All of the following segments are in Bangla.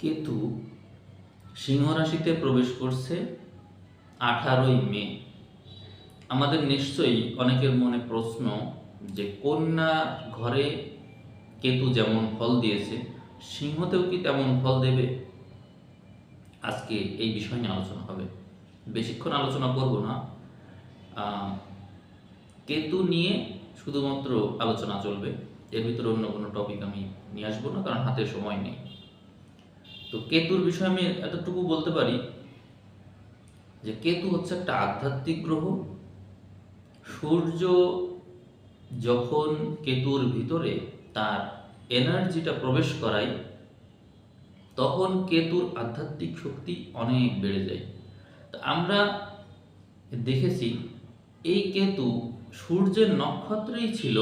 কেতু সিংহ রাশিতে প্রবেশ করছে আঠারোই মে। আমাদের নিশ্চয়ই অনেকের মনে প্রশ্ন যে কন্যা ঘরে কেতু যেমন ফল দিয়েছে, সিংহতেও কি তেমন ফল দেবে? আজকে এই বিষয় নিয়ে আলোচনা হবে। বেশিক্ষণ আলোচনা করব না। কেতু নিয়ে শুধুমাত্র আলোচনা চলবে। এর ভিতরে অন্য কোনো টপিক আমি নিয়ে আসব না, কারণ হাতে সময় নেই। তো কেতুর বিষয়ে আমি এতটুকু বলতে পারি যে কেতু হচ্ছে একটা আধ্যাত্মিক গ্রহ। সূর্য যখন কেতুর ভিতরে তার এনার্জিটা প্রবেশ করায়, তখন কেতুর আধ্যাত্মিক শক্তি অনেক বেড়ে যায়। তো আমরা দেখেছি, এই কেতু সূর্যের নক্ষত্রেই ছিল,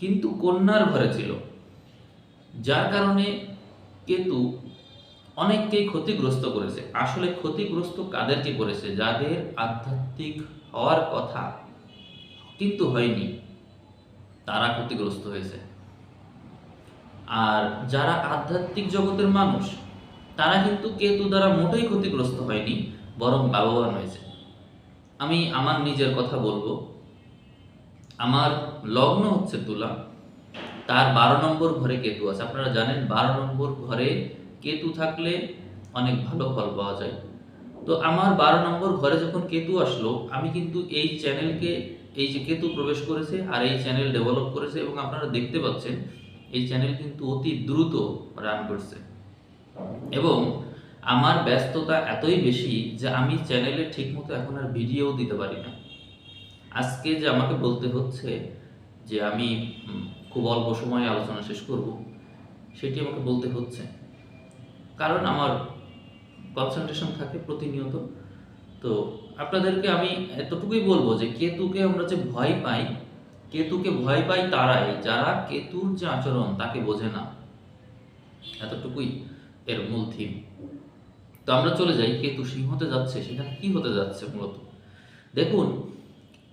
কিন্তু কন্যার ঘরে ছিল। যার কারণে কেতু অনেককেই ক্ষতিগ্রস্ত করেছে। আসলে ক্ষতিগ্রস্ত কাদেরকে করেছে? যাদের আধ্যাত্মিক হওয়ার কথা কিন্তু হয়নি, তারা ক্ষতিগ্রস্ত হয়েছে। আর যারা আধ্যাত্মিক জগতের মানুষ, তারা কিন্তু কেতু দ্বারা মোটেই ক্ষতিগ্রস্ত হয়নি, বরং লাভবান হয়েছে। আমি আমার নিজের কথা বলব। আমার লগ্ন হচ্ছে তুলা। তার বারো নম্বর ঘরে কেতু আছে। আপনারা জানেন, বারো নম্বর ঘরে কেতু থাকলে অনেক ভালো ফল পাওয়া যায়। তো আমার বারো নম্বর ঘরে যখন কেতু আসলো, আমি কিন্তু এই চ্যানেলকে, এই যে কেতু প্রবেশ করেছে আর এই চ্যানেল ডেভেলপ করেছে এবং আপনারা দেখতে পাচ্ছেন, এই চ্যানেল কিন্তু অতি দ্রুত রান করছে। এবং আমার ব্যস্ততা এতই বেশি যে আমি চ্যানেলে ঠিকমতো এখন আর ভিডিও দিতে পারি না। আজকে যে আমাকে বলতে হচ্ছে যে আমি খুব অল্প সময়ে আলোচনা শেষ করব, সেটি আমাকে বলতে হচ্ছে। কারণ আমার কনসেন্ট্রেশন থাকে প্রতিনিয়ত। তো আপনাদেরকে আমি এতটুকুই বলব যে কেতুকে আমরা যে ভয় পাই, কেতুকে ভয় পাই তারাই, যারা কেতুর যে আচরণ তাকে বোঝে না। এতটুকুই এর মূল থিম তো আমরা চলে যাই, কেতু সিংহতে যাচ্ছে, সেখানে কি হতে যাচ্ছে মূলত? দেখুন,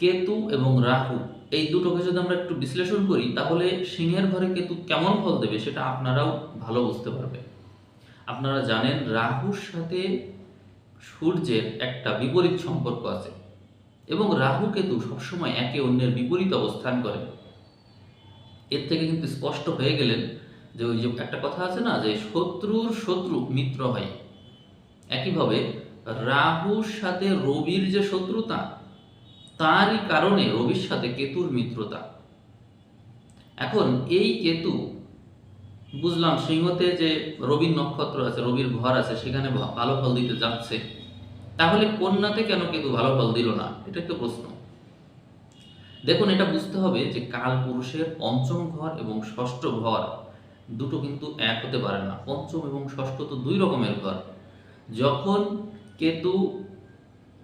কেতু এবং রাহু, এই দুটোকে যদি আমরা একটু বিশ্লেষণ করি, তাহলে সিংহের ঘরে কেতু কেমন ফল দেবে সেটা আপনারাও ভালো বুঝতে পারবেন। আপনারা জানেন রাহুর সাথে সূর্যের একটা বিপরীত সম্পর্ক আছে। এবং রাহু কেতু সবসময় একে অন্যের বিপরীত অবস্থান করে। এর থেকে কিন্তু স্পষ্ট হয়ে গেলেন যে ওই যে একটা কথা আছে না, যে শত্রুর শত্রু মিত্র হয়। একইভাবে রাহুর সাথে রবির যে শত্রুতা, তারই কারণে রবির সাথে কেতুর মিত্রতা। এখন এই কেতু বুঝলাম সিংহতে যে রবির নক্ষত্র আছে, রবির ঘর আছে, সেখানে ভালো ফল দিতে যাচ্ছে। তাহলে কন্যাতে কেন কিন্তু ভালো ফল দিল না? এটা একটা প্রশ্ন। দেখুন, এটা বুঝতে হবে যে কাল পুরুষের পঞ্চম ঘর এবং ষষ্ঠ ঘর দুটো কিন্তু এক হতে পারে না। পঞ্চম এবং ষষ্ঠ তো দুই রকমের ঘর। যখন কেতু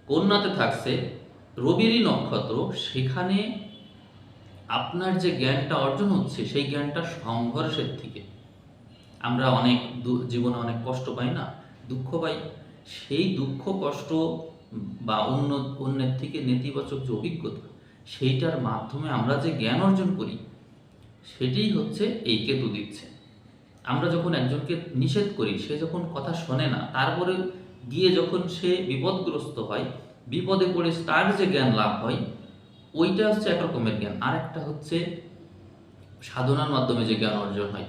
কন্যাতে থাকছে, রবিরই নক্ষত্র, সেখানে আপনার যে জ্ঞানটা অর্জন হচ্ছে, সেই জ্ঞানটা সংঘর্ষের থেকে। আমরা অনেক জীবনে অনেক কষ্ট পাই না? দুঃখ পাই। সেই দুঃখ, কষ্ট বা অন্য, অন্যের থেকে নেতিবাচক যে অভিজ্ঞতা, সেইটার মাধ্যমে আমরা যে জ্ঞান অর্জন করি, সেটাই হচ্ছে এই কেতু দিচ্ছে। আমরা যখন একজনকে নিষেধ করি, সে যখন কথা শোনে না, তারপরে গিয়ে যখন সে বিপদগ্রস্ত হয়, বিপদে পড়ে তার যে জ্ঞান লাভ হয়, ওইটা হচ্ছে একরকমের জ্ঞান। আর একটা হচ্ছে সাধনার মাধ্যমে যে জ্ঞান অর্জন হয়।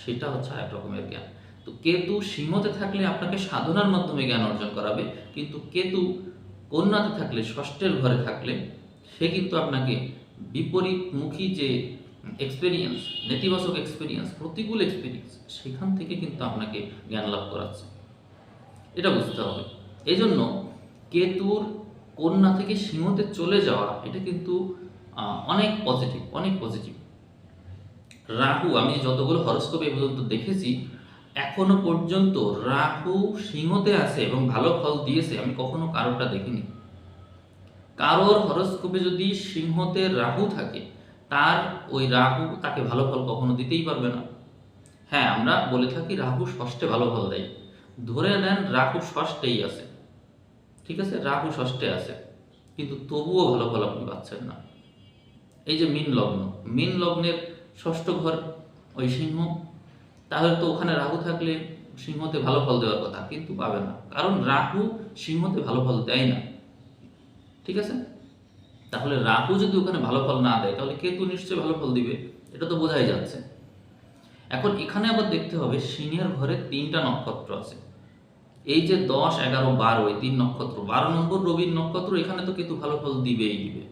সেটা হচ্ছে আরেক রকমের জ্ঞান। তো কেতু সিংহতে থাকলে আপনাকে সাধনার মাধ্যমে জ্ঞান অর্জন করাবে, কিন্তু কেতু কন্যাতে থাকলে, ষষ্ঠের ঘরে থাকলে, সে কিন্তু আপনাকে বিপরীতমুখী যে এক্সপিরিয়েন্স নেতিবাচক এক্সপিরিয়েন্স প্রতিকূল এক্সপিরিয়েন্স সেখান থেকে কিন্তু আপনাকে জ্ঞান লাভ করাচ্ছে। এটা বুঝতে হবে। এই জন্য কেতুর কন্যা থেকে সিংহতে চলে যাওয়া, এটা কিন্তু অনেক পজিটিভ অনেক পজিটিভ রাহু, আমি যতগুলো হরস্কোপ এ পর্যন্ত দেখেছি, এখনও পর্যন্ত রাহু সিংহতে আছে এবং ভালো ফল দিয়েছে, আমি কখনো কারোটা দেখিনি। কারোর হরস্কোপে যদি সিংহতে রাহু থাকে, তার ওই রাহু তাকে ভালো ফল কখনো দিতেই পারবে না। হ্যাঁ আমরা বলে থাকি রাহু ষষ্ঠে ভালো ফল দেয়। ধরে নেন রাহু ষষ্ঠেই আছে। ঠিক আছে? রাহু ষষ্ঠে আছে। কিন্তু তবুও ভালো ফল আপনি পাচ্ছেন না। এই যে মিন লগ্ন, মিন লগ্নের ষষ্ঠ ঘর, ওই সিংহ। তাহলে তো ওখানে রাহু থাকলে সিংহতে ভালো ফল দেওয়ার কথা, কিন্তু পাবে না। কারণ রাহু সিংহতে ভালো ফল দেয় না। ঠিক আছে? তাহলে রাহু যদি ওখানে ভালো ফল না দেয়, তাহলে কেতু নিশ্চয়ই ভালো ফল দিবে, এটা তো বোঝাই যাচ্ছে। এখন এখানে আবার দেখতে হবে, সিংহের ঘরে তিনটা নক্ষত্র আছে। এই যে দশ, এগারো, বারো, এই তিন নক্ষত্র, বারো নম্বর রবির নক্ষত্র এখানে তো কেতু ভালো ফল দিবেই দিবে।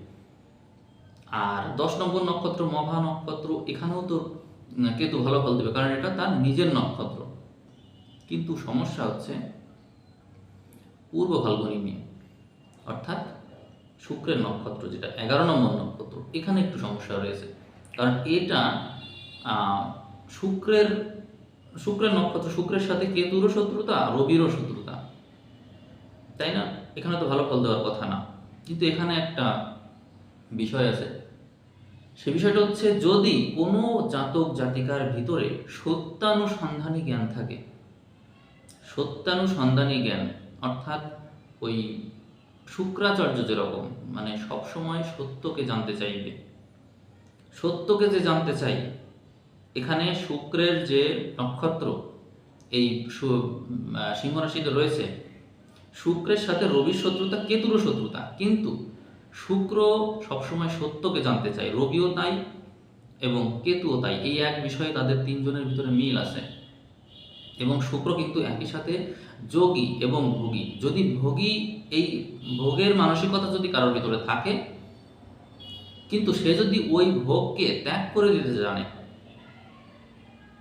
আর দশ নম্বর নক্ষত্র মহা নক্ষত্র, এখানেও তো কেতু ভালো ফল দেবে? কারণ এটা তার নিজের নক্ষত্র। কিন্তু সমস্যা হচ্ছে, পূর্ব ফাল্গুনি নিয়ে অর্থাৎ শুক্রের নক্ষত্র যেটা, এগারো নম্বর নক্ষত্র, এখানে একটু সমস্যা রয়েছে। কারণ এটা শুক্রের শুক্রের নক্ষত্র, শুক্রের সাথে কেতুরও শত্রুতা? রবিরও শত্রুতা। তাই না? এখানে তো ভালো ফল দেওয়ার কথা না। কিন্তু এখানে একটা বিষয় আছে। সে বিষয়টা হচ্ছে যদি কোনো জাতক জাতিকার ভিতরে সত্যানুসন্ধানী জ্ঞান থাকে সত্যানুসন্ধানী জ্ঞান অর্থাৎ ওই শুক্রাচার্য যেরকম মানে সবসময় সত্যকে জানতে চাইবে সত্যকে যে জানতে চাই এখানে শুক্রের যে নক্ষত্র এই সু- আহ, সিংহ রাশিতে রয়েছে শুক্রের সাথে রবির শত্রুতা কেতুরও শত্রুতা কিন্তু শুক্র সবসময় সত্যকে জানতে চায়, রবিও তাই এবং কেতুও তাই। এই এক বিষয়ে তাদের তিনজনের ভিতরে মিল আছে। এবং শুক্র কিন্তু একই সাথে যোগী এবং ভোগী। যদি ভোগী এই ভোগের মানসিকতা যদি কারোর ভিতরে থাকে, কিন্তু সে যদি ওই ভোগকে ত্যাগ করে দিতে জানে,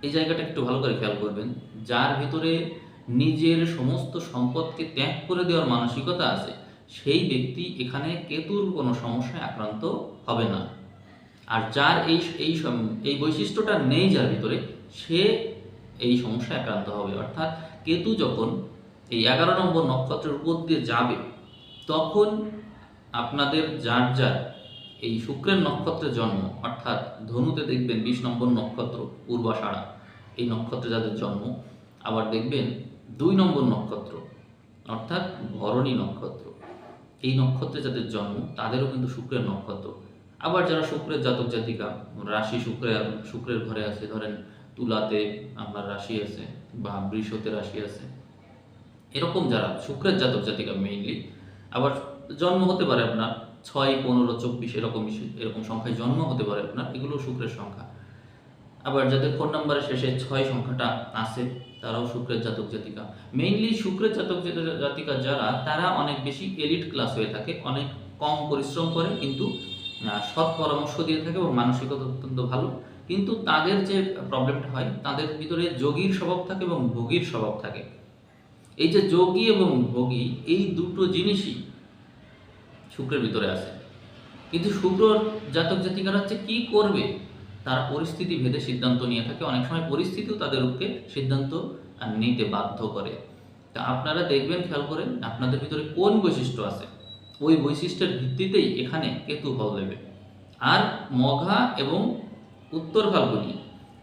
এই জায়গাটা একটু ভালো করে খেয়াল করবেন। যার ভিতরে নিজের সমস্ত সম্পদকে ত্যাগ করে দেওয়ার মানসিকতা আছে সেই ব্যক্তি এখানে কেতুর কোনো সমস্যায় আক্রান্ত হবে না। আর যার এই এই এই বৈশিষ্ট্যটা নেই যার ভিতরে, সে এই সমস্যায় আক্রান্ত হবে। অর্থাৎ কেতু যখন এই এগারো নম্বর নক্ষত্রের উপর দিয়ে যাবে, তখন আপনাদের যার যার এই শুক্রের নক্ষত্রের জন্ম, অর্থাৎ ধনুতে দেখবেন বিশ নম্বর নক্ষত্র, পূর্বাষাঢ়া, এই নক্ষত্রে যাদের জন্ম, আবার দেখবেন দুই নম্বর নক্ষত্র, অর্থাৎ ভরণী নক্ষত্র। এই নক্ষত্রে যাদের জন্ম, তাদেরও কিন্তু শুক্রের নক্ষত্র। আবার যারা শুক্রের জাতক জাতিকা, রাশি শুক্রের শুক্রের ঘরে আছে, ধরেন তুলাতে আপনার রাশি আছে বা বৃষতে রাশি আছে। এরকম যারা, শুক্রের জাতক জাতিকা মেইনলি আবার জন্ম হতে পারে আপনার ছয়, পনেরো, চব্বিশ, এরকম এরকম সংখ্যায় জন্ম হতে পারে আপনার এগুলো শুক্রের সংখ্যা। আবার যাদের ফোন নাম্বারের শেষে ছয় সংখ্যাটা আছে তারাও শুক্রের জাতক জাতিকা। মেইনলি শুক্রের জাতক জাতি- জাতিকা যারা, তারা অনেক বেশি এলিট ক্লাস হয়ে থাকে, অনেক কম পরিশ্রম করে, কিন্তু সৎ পরামর্শ দিয়ে থাকে এবং মানসিকতা অত্যন্ত ভালো। কিন্তু তাদের যে প্রবলেমটা হয়, তাদের ভিতরে যোগীর স্বভাব থাকে এবং ভোগীর স্বভাব থাকে। এই যে যোগী এবং ভোগী, এই দুটো জিনিসই শুক্রের ভিতরে আছে। কিন্তু শুক্র জাতক জাতিকারা হচ্ছে কি করবে? তারা পরিস্থিতি ভেদে সিদ্ধান্ত নিয়ে থাকে। অনেক সময় পরিস্থিতিও তাদেরকে সিদ্ধান্ত নিতে বাধ্য করে। তা আপনারা দেখবেন, খেয়াল করেন, আপনাদের ভিতরে কোন বৈশিষ্ট্য আছে? ওই বৈশিষ্ট্যের ভিত্তিতেই এখানে কেতু ফল দেবে। আর মঘা এবং উত্তর ফাল্গুনি,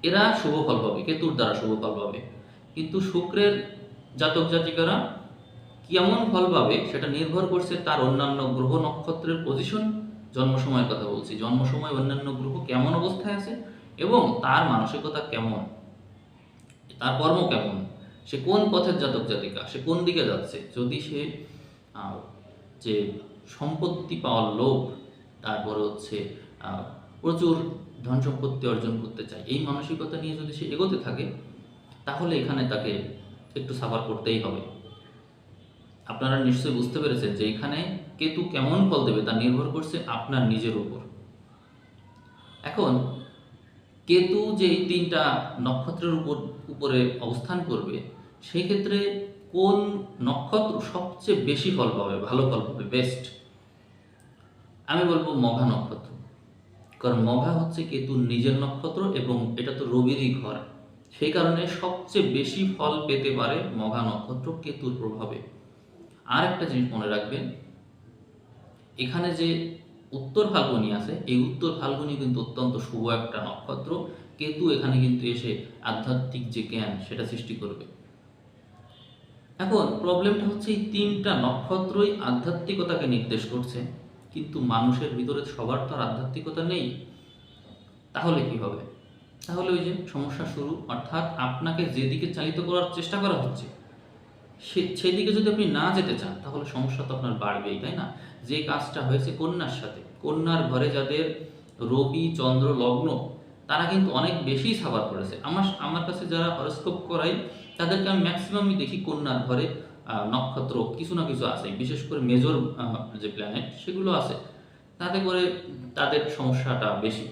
এরা শুভ ফল পাবে, কেতুর দ্বারা শুভ ফল পাবে। কিন্তু শুক্রের জাতক জাতিকারা কেমন ফল পাবে, সেটা নির্ভর করছে তার অন্যান্য গ্রহ নক্ষত্রের পজিশন জন্ম সময়ের কথা বলছি। জন্ম সময় অন্যান্য গ্রহ কেমন অবস্থায় আছে এবং তার মানসিকতা কেমন? তার কর্ম কেমন? সে কোন পথের জাতক জাতিকা? সে কোন দিকে যাচ্ছে? যদি সে যে সম্পত্তি পাওয়ার লোভ, তারপরে হচ্ছে প্রচুর ধন সম্পত্তি অর্জন করতে চায়, এই মানসিকতা নিয়ে যদি সে এগোতে থাকে, তাহলে এখানে তাকে একটু সাফার করতেই হবে। আপনারা নিশ্চয়ই বুঝতে পেরেছেন যে এখানে কেতু কেমন ফল দেবে তা নির্ভর করছে আপনার নিজের উপর। এখন, কেতু যে এই তিনটা নক্ষত্রের উপর, উপরে অবস্থান করবে, সেই ক্ষেত্রে কোন নক্ষত্র সবচেয়ে বেশি ফল পাবে, ভালো ফল পাবে বেস্ট আমি বলব মঘা নক্ষত্র। কারণ মঘা হচ্ছে কেতুর নিজের নক্ষত্র এবং এটা তো রবিরই ঘর। সেই কারণে সবচেয়ে বেশি ফল পেতে পারে মঘা নক্ষত্র কেতুর প্রভাবে। আর একটা জিনিস মনে রাখবেন, এখানে যে উত্তর ফাল্গুনি আছে, এই উত্তর ফাল্গুনি কিন্তু অত্যন্ত শুভ একটা নক্ষত্র কেতু এখানে কিন্তু এসে আধ্যাত্মিক যে জ্ঞান সেটা সৃষ্টি করবে। এখন প্রবলেমটা হচ্ছে এই তিনটা নক্ষত্রই আধ্যাত্মিকতাকে নির্দেশ করছে, কিন্তু মানুষের ভিতরে সবার তো আর আধ্যাত্মিকতা নেই, তাহলে কি হবে? তাহলে ওই যে সমস্যা শুরু, অর্থাৎ আপনাকে যেদিকে চালিত করার চেষ্টা করা হচ্ছে সে সেদিকে যদি আপনি না যেতে চান, তাহলে সমস্যা তো আপনার বাড়বেই, তাই না? যে কাজটা হয়েছে কন্যার সাথে, কন্যার ঘরে যাদের রবি, চন্দ্র, লগ্ন, তারা কিন্তু অনেক বেশি সাফার করেছে। আমার আমার কাছে যারা হরস্কোপ করাই, তাদেরকে আমি ম্যাক্সিমামই দেখি কন্যার ঘরে নক্ষত্র, কিছু না কিছু আছে। বিশেষ করে মেজর যে প্ল্যানেট সেগুলো আছে। তাতে করে তাদের সমস্যাটা বেশি।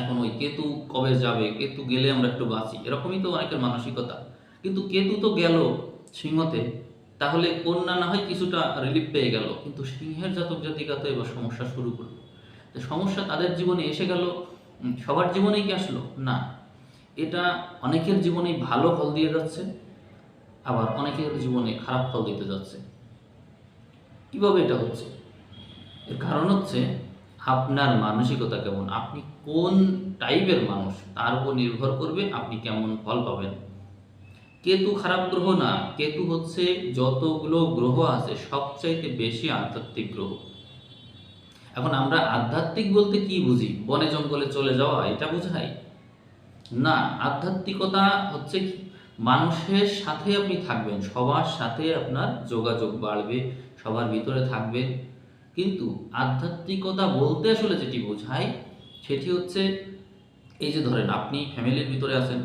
এখন ওই কেতু কবে যাবে, কেতু গেলে আমরা একটু বাঁচি, এরকমই তো অনেকের মানসিকতা। কিন্তু কেতু তো গেল সিংহতে, তাহলে কন্যা না হয় কিছুটা রিলিফ পেয়ে গেল। কিন্তু সিংহের জাতক জাতিকা তো এবার সমস্যা শুরু করল। তো সমস্যা তাদের জীবনে এসে গেল সবার জীবনেই কি আসলো? না। এটা অনেকের জীবনেই ভালো ফল দিয়ে যাচ্ছে, আবার অনেকের জীবনে খারাপ ফল দিতে যাচ্ছে। কীভাবে এটা হচ্ছে? এর কারণ হচ্ছে আপনার মানসিকতা কেমন? আপনি কোন টাইপের মানুষ? তার উপর নির্ভর করবে আপনি কেমন ফল পাবেন। কেতু খারাপ গ্রহ না, কেতু হচ্ছে যতগুলো গ্রহ আছে সবচাইতে বেশি আধ্যাত্মিক গ্রহ। এখন আমরা আধ্যাত্মিক বলতে কি বুঝি? বনে জঙ্গলে চলে যাওয়া, এটা বোঝাই? না, আধ্যাত্মিকতা হচ্ছে মানুষের সাথে আপনি থাকবেন, সবার সাথে আপনার যোগাযোগ বাড়বে, সবার ভিতরে থাকবেন কিন্তু আধ্যাত্মিকতা বলতে আসলে যেটি বোঝায়, সেটি হচ্ছে, এই যে ধরেন আপনি ফ্যামিলির ভিতরে আছেন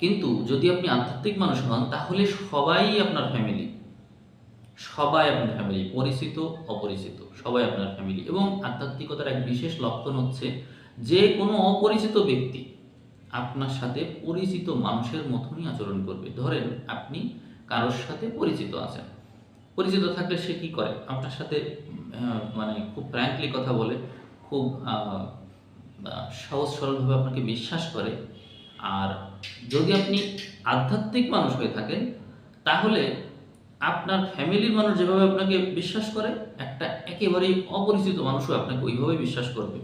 কিন্তু যদি আপনি আধ্যাত্মিক মানুষ হন, তাহলে সবাই আপনার ফ্যামিলি সবাই আপনার ফ্যামিলি পরিচিত, অপরিচিত, সবাই আপনার ফ্যামিলি এবং আধ্যাত্মিকতার এক বিশেষ লক্ষণ হচ্ছে যে কোনো অপরিচিত ব্যক্তি আপনার সাথে পরিচিত মানুষের মতনই আচরণ করবে। ধরেন আপনি কারোর সাথে পরিচিত আছেন। পরিচিত থাকলে সে কি করে? আপনার সাথে মানে খুব ফ্র্যাঙ্কলি কথা বলে, খুব সহজ সরলভাবে আপনাকে বিশ্বাস করে। আর যদি আপনি আধ্যাত্মিক মানুষ হয়ে থাকেন, তাহলে আপনার ফ্যামিলির মানুষ যেভাবে আপনাকে বিশ্বাস করে, একটা একেবারেই অপরিচিত মানুষও আপনাকে ওইভাবে বিশ্বাস করবে।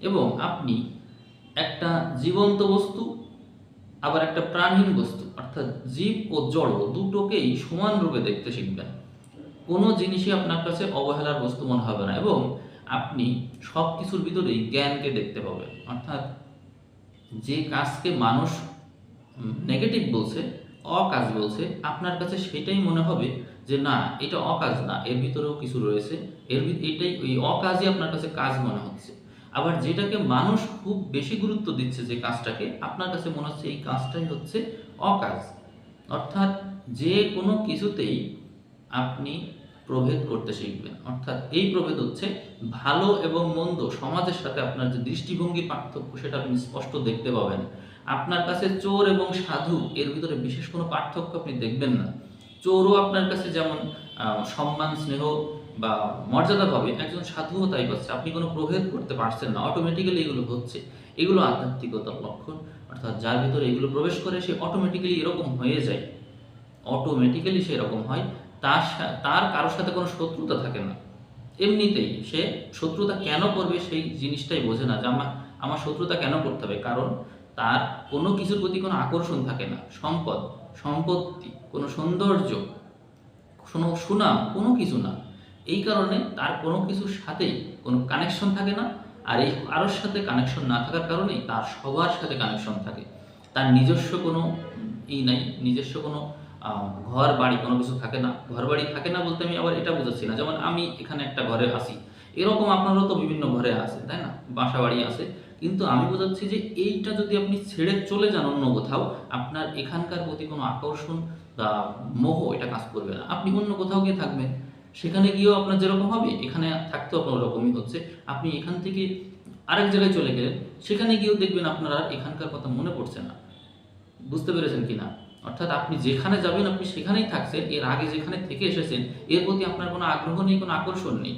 এবং আপনি একটা জীবন্ত বস্তু, আবার একটা প্রাণহীন বস্তু, অর্থাৎ জীব ও জড় দুটোকেই সমান রূপে দেখতে শিখবেন। কোনো জিনিসই আপনার কাছে অবহেলার বস্তু মনে হবে না এবং আপনি সব কিছুর ভিতরেই জ্ঞানকে দেখতে পাবেন। অর্থাৎ যে কাজকে মানুষ নেগেটিভ বলছে, অকাজ বলছে, আপনার কাছে সেটাই মনে হবে যে না, এটা অকাজ না, এর ভিতরেও কিছু রয়েছে, এর এটাই ওই অকাজই আপনার কাছে কাজ মনে হচ্ছে। আবার যেটাকে মানুষ খুব বেশি গুরুত্ব দিচ্ছে যে কাজটাকে, আপনার কাছে মনে হচ্ছে এই কাজটাই হচ্ছে অকাজ। অর্থাৎ যে কোনো কিছুতেই আপনি প্রভেদ করতে শিখবেন। অর্থাৎ এই প্রভেদ হচ্ছে ভালো এবং মন্দ, সমাজের সাথে আপনার যে দৃষ্টিভঙ্গি পার্থক্য, সেটা আপনি স্পষ্ট দেখতে পাবেন। আপনার কাছে চোর এবং সাধু, এর ভিতরে বিশেষ কোনো পার্থক্য আপনি দেখবেন না। চোরও আপনার কাছে যেমন সম্মান, স্নেহ বা মর্যাদা পাবে, একজন সাধুও তাই পাচ্ছে আপনি কোনো প্রভেদ করতে পারছেন না। অটোমেটিক্যালি এগুলো হচ্ছে। এগুলো আধ্যাত্মিকতার লক্ষণ। অর্থাৎ যার ভিতরে এগুলো প্রবেশ করে, সে অটোমেটিক্যালি এরকম হয়ে যায়। অটোমেটিক্যালি সে এরকম হয়। তার তার কারোর সাথে কোনো শত্রুতা থাকে না। এমনিতেই সে শত্রুতা কেন করবে সেই জিনিসটাই বোঝে না যে আমার আমার শত্রুতা কেন করতে হবে। কারণ তার কোনো কিছুর প্রতি কোনো আকর্ষণ থাকে না। সম্পদ, সম্পত্তি, কোনো সৌন্দর্য, কোনো সুনাম, কোনো কিছু না। এই কারণে তার কোনো কিছুর সাথেই কোনো কানেকশন থাকে না। আর এই কারোর সাথে কানেকশন না থাকার কারণেই তার সবার সাথে কানেকশন থাকে। তার নিজস্ব কোনো ই নাই, নিজস্ব কোনো ঘর, বাড়ি কোনো কিছু থাকে না। ঘর, বাড়ি থাকে না বলতে আমি আবার এটা বুঝাচ্ছি না। যেমন আমি এখানে একটা ঘরে আসি এরকম আপনারও তো বিভিন্ন ঘরে আছে, তাই না? বাসা বাড়ি আছে। কিন্তু আমি বোঝাচ্ছি যে এইটা যদি আপনি ছেড়ে চলে যান অন্য কোথাও, আপনার এখানকার প্রতি কোনো আকর্ষণ বা মোহ এটা কাজ করবে না। আপনি অন্য কোথাও গিয়ে থাকবেন। সেখানে গিয়েও আপনার যেরকম হবে, এখানে থাকতেও আপনার ওরকমই হচ্ছে। আপনি এখান থেকে আরেক জায়গায় চলে গেলেন, সেখানে গিয়েও দেখবেন আপনার আর এখানকার কথা মনে পড়ছে না। বুঝতে পেরেছেন কি না অর্থাৎ আপনি যেখানে যাবেন, আপনি সেখানেই থাকছেন, এর আগে যেখানে থেকে এসেছেন, এর প্রতি আপনার কোনো আগ্রহ নেই, কোনো আকর্ষণ নেই।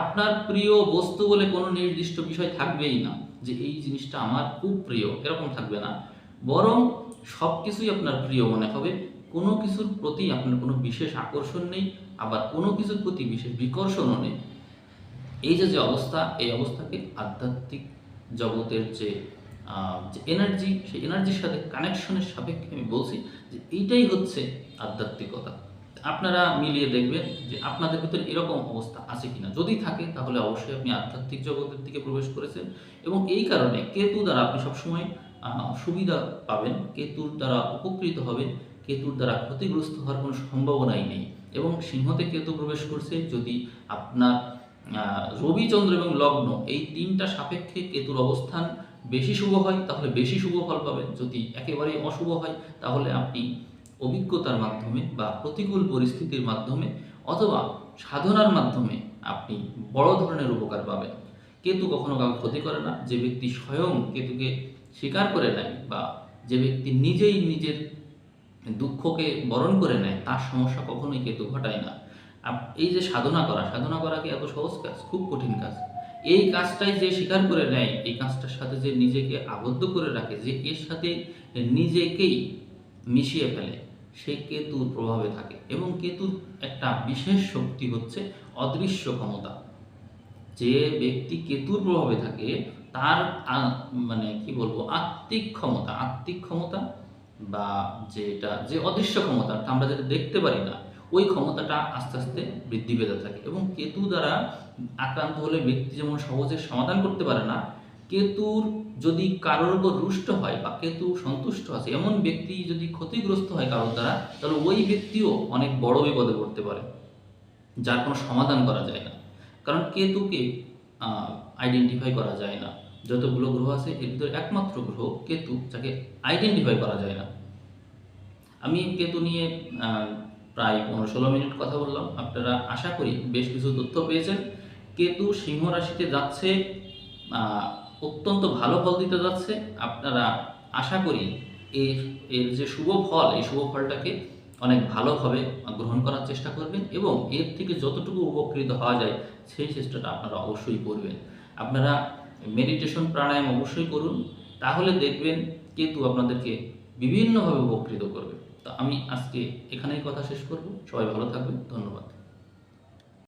আপনার প্রিয় বস্তু বলে কোনো নির্দিষ্ট বিষয় থাকবেই না যে এই জিনিসটা আমার খুব প্রিয়, এরকম থাকবে না। বরং সব কিছুই আপনার প্রিয় মনে হবে, কোনো কিছুর প্রতি আপনার কোনো বিশেষ আকর্ষণ নেই, আবার কোনো কিছুর প্রতি বিশেষ বিকর্ষণও নেই। এই যে যে অবস্থা, এই অবস্থাকে আধ্যাত্মিক জগতের যে যে এনার্জি সেই এনার্জির সাথে কানেকশনের সাপেক্ষে আমি বলছি যে এইটাই হচ্ছে আধ্যাত্মিকতা। আপনারা মিলিয়ে দেখবেন যে আপনাদের ভিতরে এরকম অবস্থা আছে কিনা। যদি থাকে, তাহলে অবশ্যই আপনি আধ্যাত্মিক জগতের দিকে প্রবেশ করেছেন এবং এই কারণে কেতু দ্বারা আপনি সবসময় সুবিধা পাবেন, কেতুর দ্বারা উপকৃত হবেন, কেতুর দ্বারা ক্ষতিগ্রস্ত হওয়ার কোনো সম্ভাবনাই নেই এবং সিংহতে কেতু প্রবেশ করছে যদি আপনার রবিচন্দ্র এবং লগ্ন এই তিনটা সাপেক্ষে কেতুর অবস্থান বেশি শুভ হয়, তাহলে বেশি শুভ ফল পাবেন। যদি একেবারেই অশুভ হয়, তাহলে আপনি অভিজ্ঞতার মাধ্যমে বা প্রতিকূল পরিস্থিতির মাধ্যমে অথবা সাধনার মাধ্যমে আপনি বড় ধরনের উপকার পাবেন। কেতু কখনো কাউকে ক্ষতি করে না। যে ব্যক্তি স্বয়ং কেতুকে স্বীকার করে নেয় বা যে ব্যক্তি নিজেই নিজের দুঃখকে বরণ করে নেয়, তার সমস্যা কখনোই কেতু ঘটায় না। এই যে সাধনা করা সাধনা করা কি এত সহজ কাজ? খুব কঠিন কাজ। এই কাজটাই যে স্বীকার করে নেয়, এই কাজটার সাথে যে নিজেকে আবদ্ধ করে রাখে, যে এর সাথে নিজেকেই মিশিয়ে ফেলে সে কেতুর প্রভাবে থাকে এবং কেতুর একটা বিশেষ শক্তি হচ্ছে অদৃশ্য ক্ষমতা। যে ব্যক্তি কেতুর প্রভাবে থাকে, তার মানে কি বলব, আত্মিক ক্ষমতা আত্মিক ক্ষমতা বা যেটা, যে অদৃশ্য ক্ষমতা আমরা যেটা দেখতে পারি না, ওই ক্ষমতাটা আস্তে আস্তে বৃদ্ধি পেতে থাকে এবং কেতু দ্বারা আক্রান্ত হলে ব্যক্তি যেমন সহজে সমাধান করতে পারে না কেতুর যদি কারোর উপর রুষ্ট হয় বা কেতু সন্তুষ্ট আছে, এমন ব্যক্তি যদি ক্ষতিগ্রস্ত হয় কারোর দ্বারা, তাহলে ওই ব্যক্তিও অনেক বড় বিপদে পড়তে পারে, যার কোনো সমাধান করা যায় না। কারণ কেতুকে আইডেন্টিফাই করা যায় না। যতগুলো গ্রহ আছে, এর ভিতরে একমাত্র গ্রহ কেতু, যাকে আইডেন্টিফাই করা যায় না। আমি কেতু নিয়ে প্রায় পনেরো ষোলো মিনিট কথা বললাম। আপনারা আশা করি বেশ কিছু তথ্য পেয়েছেন। কেতু সিংহ রাশিতে যাচ্ছে অত্যন্ত ভালো ফল দিতে যাচ্ছে। আপনারা আশা করি এর এর যে শুভ ফল, এই শুভ ফলটাকে অনেক ভালোভাবে গ্রহণ করার চেষ্টা করবেন এবং এর থেকে যতটুকু উপকৃত হওয়া যায়, সেই চেষ্টাটা আপনারা অবশ্যই করবেন। আপনারা মেডিটেশন প্রাণায়াম অবশ্যই করুন, তাহলে দেখবেন কেতু আপনাদেরকে বিভিন্নভাবে উপকৃত করবে। তো আমি আজকে এখানেই কথা শেষ করব। সবাই ভালো থাকবেন। ধন্যবাদ।